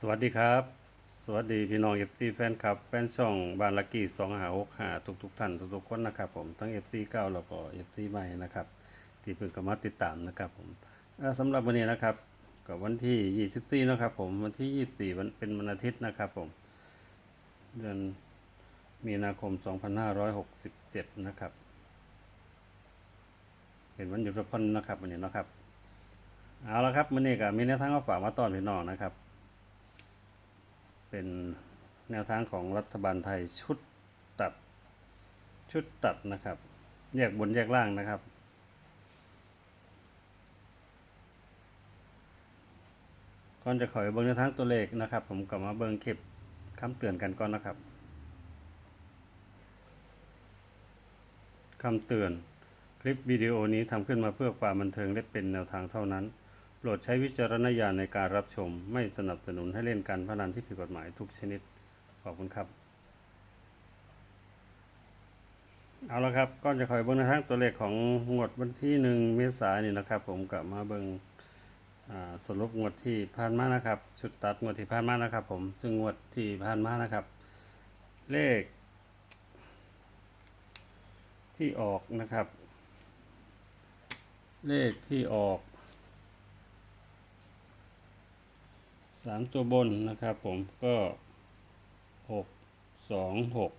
สวัสดีครับ สวัสดีพี่น้องเอฟซีแฟนคลับแฟนช่องบานลักกี้สองหาหกหาทุกทุกท่านทุกๆคนนะครับผมทั้งเอฟซีเก้าแล้วก็เอฟซีใหม่นะครับที่เพิ่งเข้ามาติดตามนะครับผมเอ่อสำหรับวันนี้นะครับกับวันที่24นะครับผมวันที่24วันเป็นวันอาทิตย์นะครับผมเดือนมีนาคม2567นห้าร้อยหกสิบเจ็ดนะครับเป็นวันหยุดพักผ่อนนะครับวันนี้นะครับเอาละครับวันนี้ก็มีแนวทางมาฝากมาตอนพี่น้องนะครับ เป็นแนวทางของรัฐบาลไทยชุดตัดชุดตัดนะครับ แยกบนแยกล่างนะครับ ก่อนจะขอไปเบิ่งแนวทางตัวเลขนะครับ ผมกลับมาเบิ่งคลิปคำเตือนกันก่อนนะครับคำเตือน คลิปวิดีโอนี้ทำขึ้นมาเพื่อความบันเทิงและเป็นแนวทางเท่านั้น รดใช้วิจารณญาณในการรับชม ไม่สนับสนุนให้เล่นการพนันที่ผิดกฎหมายทุกชนิด ขอบคุณครับ เอาละครับก็จะคอยเบิ้งในทางตัวเลขของงวดวันที่หนึ่งเมษายนนี่นะครับ ผมกลับมาเบิ้งอ่าสรุปงวดที่ผ่านมานะครับชุดตัดงวดที่ผ่านมานะครับ ผมซึ่งงวดที่ผ่านมานะครับ เลข ที่ออกนะครับ เลขที่ออก สามตัวบนนะครับผมก็หกสองหก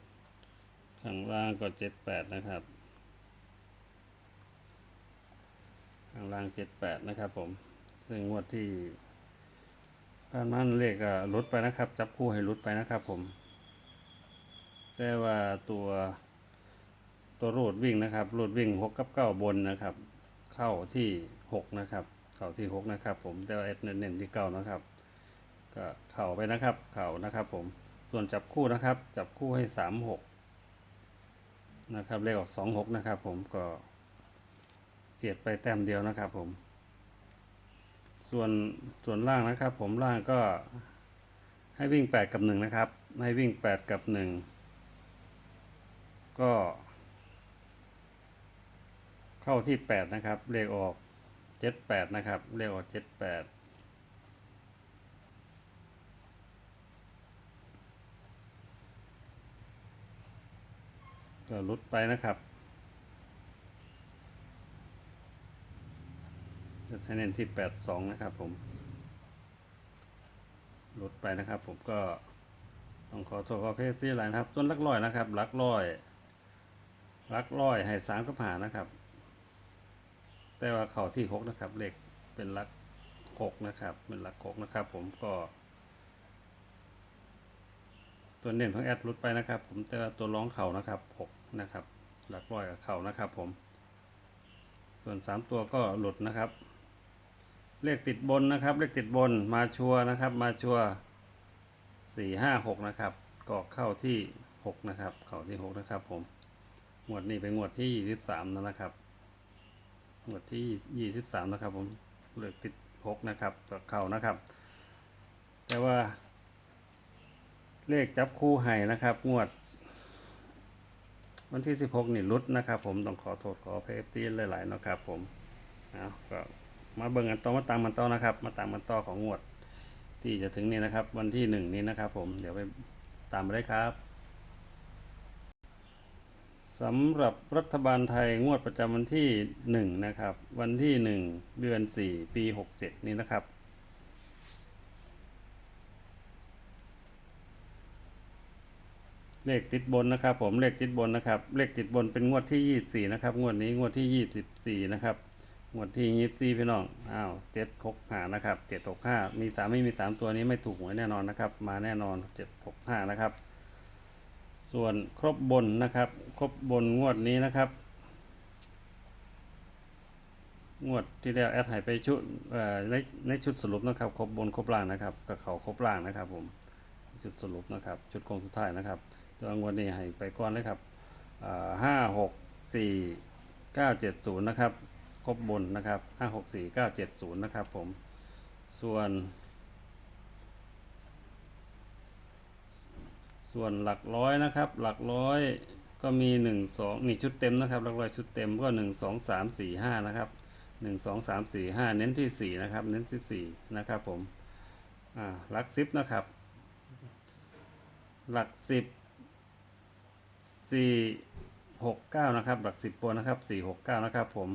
ข้างล่างก็เจ็ดแปดนะครับ ข้างล่างเจ็ดแปดนะครับผม ซึ่งงวดที่ผ่านมาเลขก็ลดไปนะครับ จับคู่ให้ลดไปนะครับผม แต่ว่าตัวตัวรูดวิ่งนะครับรูดวิ่งหกกับเก้าบนนะครับ เข้าที่หกนะครับ เข้าที่หกนะครับ ผมแต่ว่าเอ็ดเน้นที่เก้านะครับ ก็เข่าไปนะครับ เข่านะครับผม ส่วนจับคู่นะครับ จับคู่ให้สามหกนะครับเลขออกสองหกนะครับ ผมก็เจียดไปแต้มเดียวนะครับผม ส่วนส่วนล่างนะครับ ผมล่างก็ให้วิ่งแปดกับหนึ่งนะครับ ให้วิ่งแปดกับหนึ่งก็ เข้าที่แปดนะครับเลขออกเจ็ดแปดนะครับเลขออกเจ็ดแปด ก็ลดไปนะครับจะใช้เน้นที่ 82 นะครับผมลดไปนะครับ ผมก็ต้องขอโทษขอเพจซี่หลายนะครับต้นลักร้อยนะครับลักร้อยลักร้อยให้สามกับหานะครับ แต่ว่าเข่าที่หกนะครับเลขเป็นลักหกนะครับ เป็นลักหกนะครับ ผมก็ตัวเน้นของแอดลดไปนะครับ ผมแต่ว่าตัวร้องเข่านะครับหก นะครับ หลักร้อยกับเข่านะครับผม ส่วนสามตัวก็หลุดนะครับ เลขติดบนนะครับ เลขติดบนมาชัวนะครับ มาชัวสี่ห้าหกนะครับก็เข้าที่หกนะครับ เข้าที่หกนะครับ ผมงวดนี้เป็นงวดที่ยี่สิบสามนะครับงวดที่ยี่สิบสามนะครับ ผมเลขติดหกนะครับก็เข้านะครับ แต่ว่าเลขจับคู่ให้นะครับ งวด วันที่ 16 นี่รุดนะครับ ผมต้องขอโทษขอเพฟตีหลายๆเนาะครับผมเอาก็มาเบิ่งกันต่อมาตามมันต่อนะครับ มาตามมันต่อของงวด ที่จะถึงนี่นะครับ วันที่หนึ่งนี้นะครับ ผมเดี๋ยวไปตามไปได้ครับสำหรับรัฐบาลไทยงวดประจำวันที่หนึ่งนะครับ วันที่หนึ่งเดือนสี่ปีหกเจ็ดนี้นะครับ เลขติดบนนะครับ ผมเลขติดบนนะครับ เลขติดบนเป็นงวดที่ยี่สี่นะครับ งวดนี้งวดที่ยี่สิบสี่นะครับ งวดที่ยี่สี่พี่น้องอ้าวเจ็ดหกห้านะครับเจ็ดหกห้ามีสามไม่มีสามตัวนี้ไม่ถูกหวยแน่นอนนะครับ มาแน่นอนเจ็ดหกห้านะครับ ส่วนครบบนนะครับ ครบบนงวดนี้นะครับงวดที่แล้วแอดหายไปชุดในในชุดสรุปนะครับ ครบบนครบล่างนะครับกับเขาครบล่างนะครับ ผมชุดสรุปนะครับ ชุดโครงสุดท้ายนะครับ ตัวงวดนี้ให้ไปก่อนเลยครับห้าหกสี่เก้าเจ็ดศูนย์นะครับครบบนนะครับห้าหกสี่เก้าเจ็ดศูนย์นะครับผมส่วน ส่วนหลักร้อยนะครับ หลักร้อยก็มีหนึ่งสองนี่ชุดเต็มนะครับหลักร้อยชุดเต็มก็หนึ่งสองสามสี่ห้านะครับหนึ่งสองสามสี่ห้าเน้นที่สี่นะครับ เน้นที่สี่นะครับผมอ่าหลักสิบนะครับ หลักสิบ สี่หกเก้านะครับ หลักสิบบนนะครับสี่หกเก้านะครับผม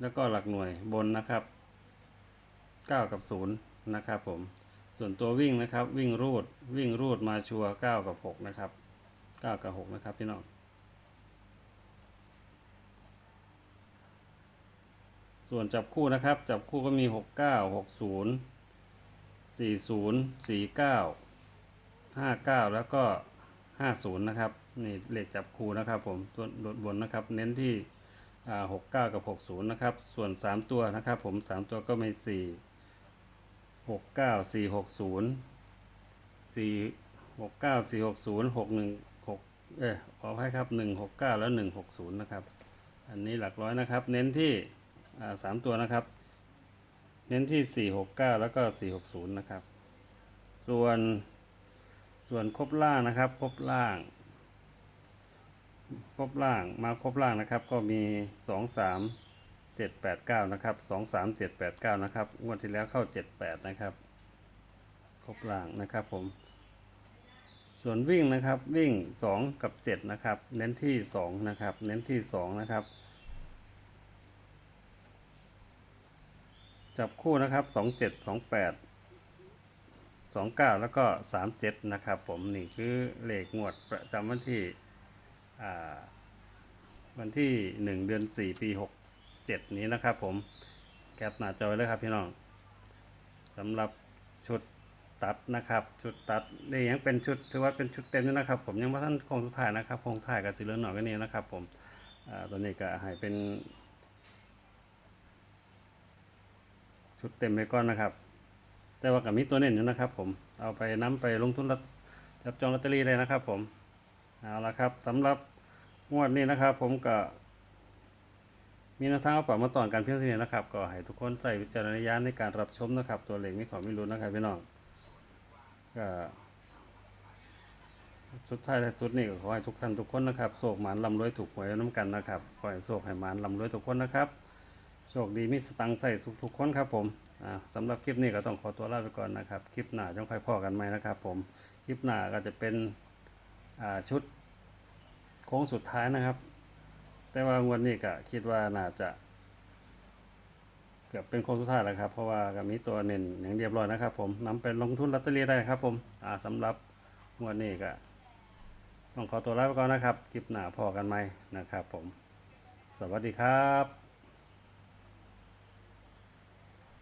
แล้วก็หลักหน่วยบนนะครับเก้ากับศูนย์นะครับผม ส่วนตัววิ่งนะครับ วิ่งรูดวิ่งรูดมาชัวเก้ากับหกนะครับเก้ากับหกนะครับพี่น้องส่วนจับคู่นะครับ จับคู่ก็มีหกเก้าหกศูนย์สี่ศูนย์สี่เก้าห้าเก้าแล้วก็ ห้าศูนย์นะครับ นี่เลขจับคู่นะครับผมตัวบนนะครับ เน้นที่หกเก้ากับหกศูนย์นะครับ ส่วนสามตัวนะครับผมสามตัวก็มีสี่หกเก้าสี่หกศูนย์สี่หกเก้าสี่หกศูนย์หกหนึ่งหกเออขอให้ครับหนึ่งหกเก้าแล้วหนึ่งหกศูนย์นะครับ อันนี้หลักร้อยนะครับ เน้นที่สามตัวนะครับ เน้นที่สี่หกเก้าแล้วก็สี่หกศูนย์นะครับ ส่วน ส่วนครบล่างนะครับครบล่างครบล่างมาครบล่างนะครับ ก็มีสองสามเจ็ดแปดเก้านะครับสองสามเจ็ดแปดเก้านะครับงวดที่แล้วเข้าเจ็ดแปดนะครับ ครบล่างนะครับผม ส่วนวิ่งนะครับวิ่งสองกับเจ็ดนะครับ เน้นที่สองนะครับ เน้นที่สองนะครับ จับคู่นะครับสองเจ็ดสองแปดสองเก้าแล้วก็สามเจ็ดนะครับผมนี่คือเลขงวดประจำวันที่วันที่หนึ่งเดือนสี่ปีหกเจ็ดนี้นะครับผมแคปหน้าจอยเลยครับพี่น้องสำหรับชุดตัดนะครับ ชุดตัดนี่ยังเป็นชุดถือว่าเป็นชุดเต็มอยู่นะครับ ผมยังไม่ท่านคงสุดท้ายนะครับคงถ่ายกับสีเลืองหน่อยก็นี่นะครับ ผมตัวนี้ก็ให้เป็น ชุดเต็มไปก่อนนะครับ แต่ว่ากับมีตัวเน้นอยู่นะครับ ผมเอาไปน้ำไปลงทุนรับจับจองลอตเตอรี่เลยนะครับ ผมเอาละครับสำหรับงวดนี้นะครับ ผมก็มีแนวทางเอาปรับมาตอนการเพียงเท่านี้นะครับ ก็ให้ทุกคนใส่วิจารณญาณในการรับชมนะครับ ตัวเลขไม่ขอไม่รู้นะครับพี่น้องก็สุดท้ายสุดนี่ก็ขอให้ทุกท่านทุกคนนะครับโศกหมานลำรวยถูกหวยน้ำกันนะครับขอให้โศกให้หมานลำรวยทุกคนนะครับ โชคดีมีสตังใส่สุขทุกคนครับผมสำหรับคลิปนี้ก็ต้องขอตัวลาไปก่อนนะครับ คลิปหน้าจะค่อยพอกันไหมนะครับผม คลิปหน้าก็จะเป็นชุดโค้งสุดท้ายนะครับ แต่ว่างวดนี้ก็คิดว่าน่าจะเกือบเป็นโค้งสุดท้ายแล้วครับ เพราะว่าก็มีตัวเน้นอย่างเรียบร้อยนะครับ ผมนำไปลงทุนลอตเตอรี่ได้ครับ ผมอ่าสำหรับงวดนี้ก็ต้องขอตัวลาไปก่อนนะครับ คลิปหน้าพอกันไหมนะครับ ผม สวัสดีครับ